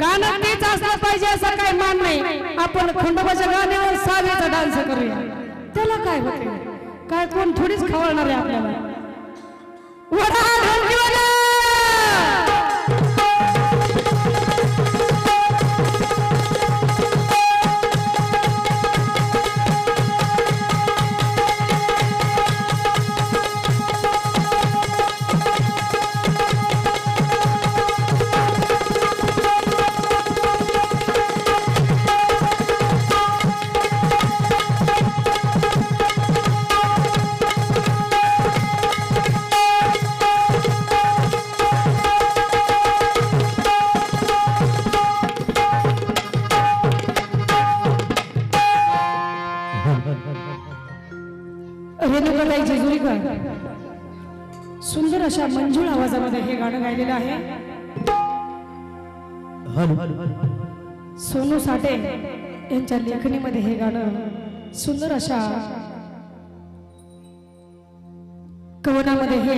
गाणं तेच असलं पाहिजे असं काही मान नाही. आपण खंडोबाच्या गाण्यावर सावेचा डान्स करूया. त्याला काय होते काय कोण थोडीच खवळणार आहे आपल्याला? वडा ढोलकीवाला! रेणुकाताई जेजुरी का सुंदर अशा मंजूळ आवाजामध्ये हे गाणं गायलेलं आहे. सोनू साठे यांच्या लेखणीमध्ये हे गाणं सुंदर अशा कवनामध्ये हे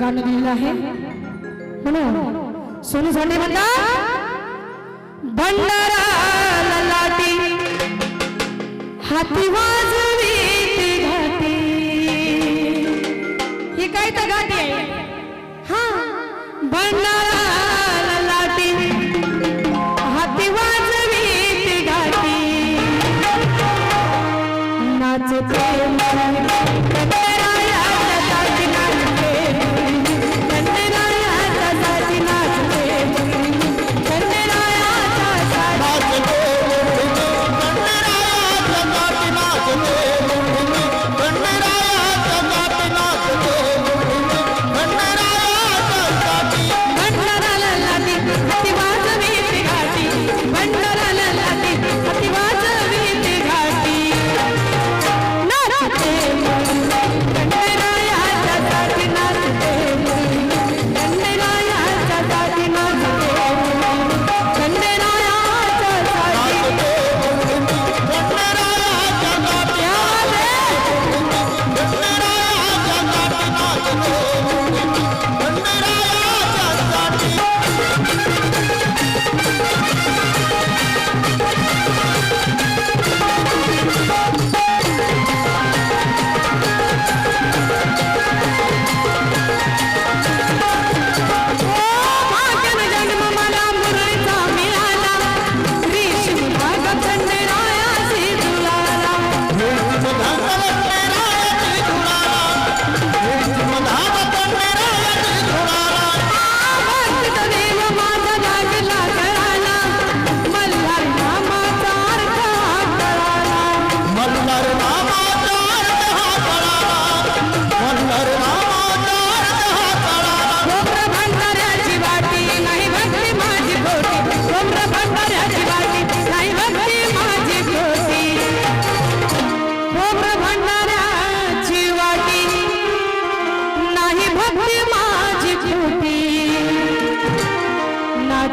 गाणं लिहिलं आहे. म्हणून सोनू साठे म्हणतात भंडारा लाटी हाती वाजवी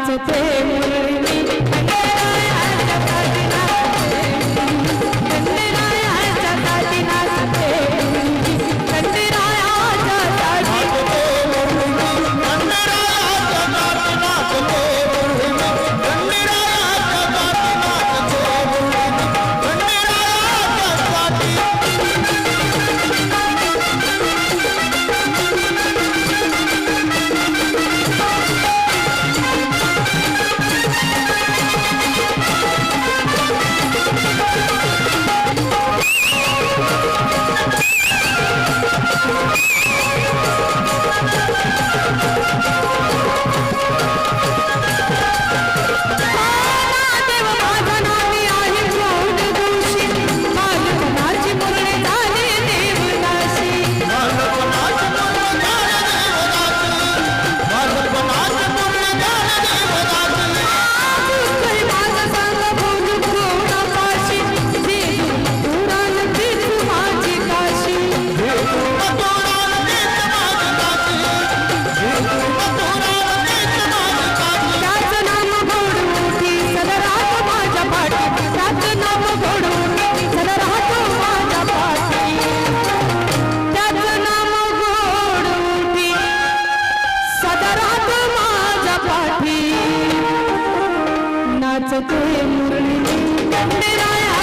বাঁচতে राहतो माझ्या पाठी. नाचतोय मुरली. मंदिराया